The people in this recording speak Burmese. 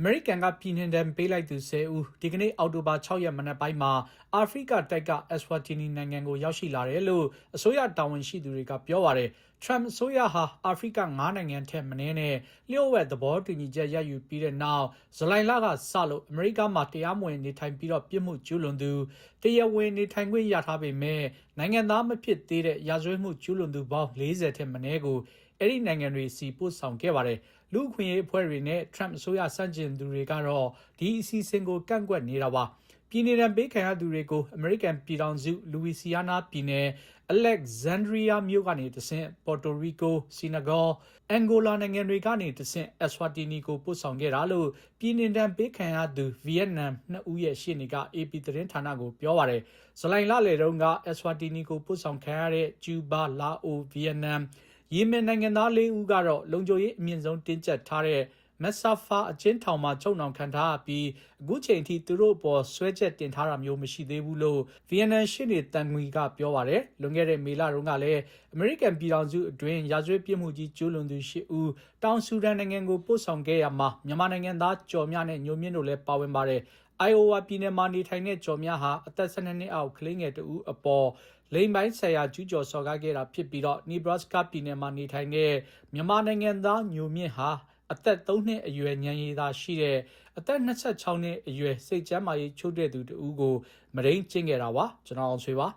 အမေရိကန်ကပြည်နှင်တန်ပေးလိုက်သူ10ဦးဒီကနေ့အောက်တိုဘာ6ရက်မနက်ပိုင်းမှာအာဖရိကတိုက်ကအက်စဝါတီနီနိုင်ငံကိုရောက်ရှိလာတယ်လို့အစိုးရတာဝန်ရှိသူတွေကပြောပါတယ်။ Trump အစိုးရဟာအာဖရိက9နိုင်ငံထက်မနည်းနဲ့လျှို့ဝှက်သဘောတူညီချက်ရယူပြီးတဲ့နောက်ဇူလိုင်လကစလို့အမေရိကမှာတရားမဝင်နေထိုင်ပြီးတော့ပြစ်မှုကျူးလွန်သူတရားဝင်နေထိုင်ခွင့်ရထားပေမဲ့နိုင်ငံသားမဖြစ်သေးတဲ့ရာဇဝတ်မှုကျူးလွန်သူပေါင်း40ထက်မနည်းကိုအဲ့ဒီနိုင်ငံတွေစီပို့ဆောင်ခဲ့ပါတယ်။လူ့အခွင့်အရေးအဖွဲ့တွေနဲ့ Trump အစိုးရစန့်ကျင်သူတွေကတော့ဒီအစီအစဉ်ကိုကန့်ကွက်နေတာပါ။ပြည်내တံပေးခံရသူတွေကိုအမေရိကန်ပြည်ထောင်စုလူဝီစီယာနာပြည်နယ် Alexandria မြို့ကနေတဆင့်ပေါ်တိုရီကို၊ဆီနဂေါအန်ဂိုလာနိုင်ငံတွေကနေတဆင့်အက်ဆွာတီနီကိုပို့ဆောင်ခဲ့တာလို့ပြည်내တံပေးခံရသူဗီယက်နမ်နှစ်ဦးရဲ့ရှေ့နေက AP သတင်းဌာနကိုပြောပါတယ်။ဇူလိုင်လလယ်တုန်းကအက်ဆွာတီနီကိုပို့ဆောင်ခံရတဲ့ကျူဘာ၊လာအို၊ဗီ ယက်နမ်ယီမင်နိုင်ငံသား၄ဦးကတော့လုံခြုံရေးအမြင့်ဆုံးတင်းကျပ်ထားတဲ့ မက်ဆာဖာအချင်းထောင်မှာချုပ်နှောင်ခံထားပြီးအခုချိန်ထိသူတို့အပေါ်ဆွဲချက်တင်ထားတာမျိုးမရှိသေးဘူးလို့ဗီယက်နမ်ရှေ့နေတန်ငွေကပြောပါတယ်လွန်ခဲ့တဲ့မေလတုန်းကလည်းအမေရိကန်ပြည်ထောင်စုအတွင်းရာဇဝတ်ပြစ်မှုကြီးကျူးလွန်သူ၈ဦးတောင်ဆူဒန်နိုင်ငံကိုပို့ဆောင်ခဲ့ရမှာမြန်မာနိုင်ငံသားကျော်မြနဲ့ညိုမြင့်တို့လည်းပါဝင်ပါတယ်အိုင်အိုဝါပြည်နယ်မှာနေထိုင်တဲ့ကျော်မြဟာအသက်12နှစ်အောက်ကလေးငယ်တဦးအပေါ်လိမ်ပိုင်းဆရာကျူးကျော်စော်ကားခဲ့တာဖြစ်ပြီးတော့နီဘရာစကာပြည်နယ်မှာနေထိုင်တဲ့မြန်မာနိုင်ငံသားညိုမြင့်ဟာ အသက်3နှစ်အရွယ်ညံရည်သာရှိတဲ့အသက်26နှစ်အရွယ်စိတ်ကျန်းမာရေးချို့တဲ့သူတဦးကိုမရင်းကျင့်ခဲ့တာပါကျွန်တော်အောင်ဆွေပါ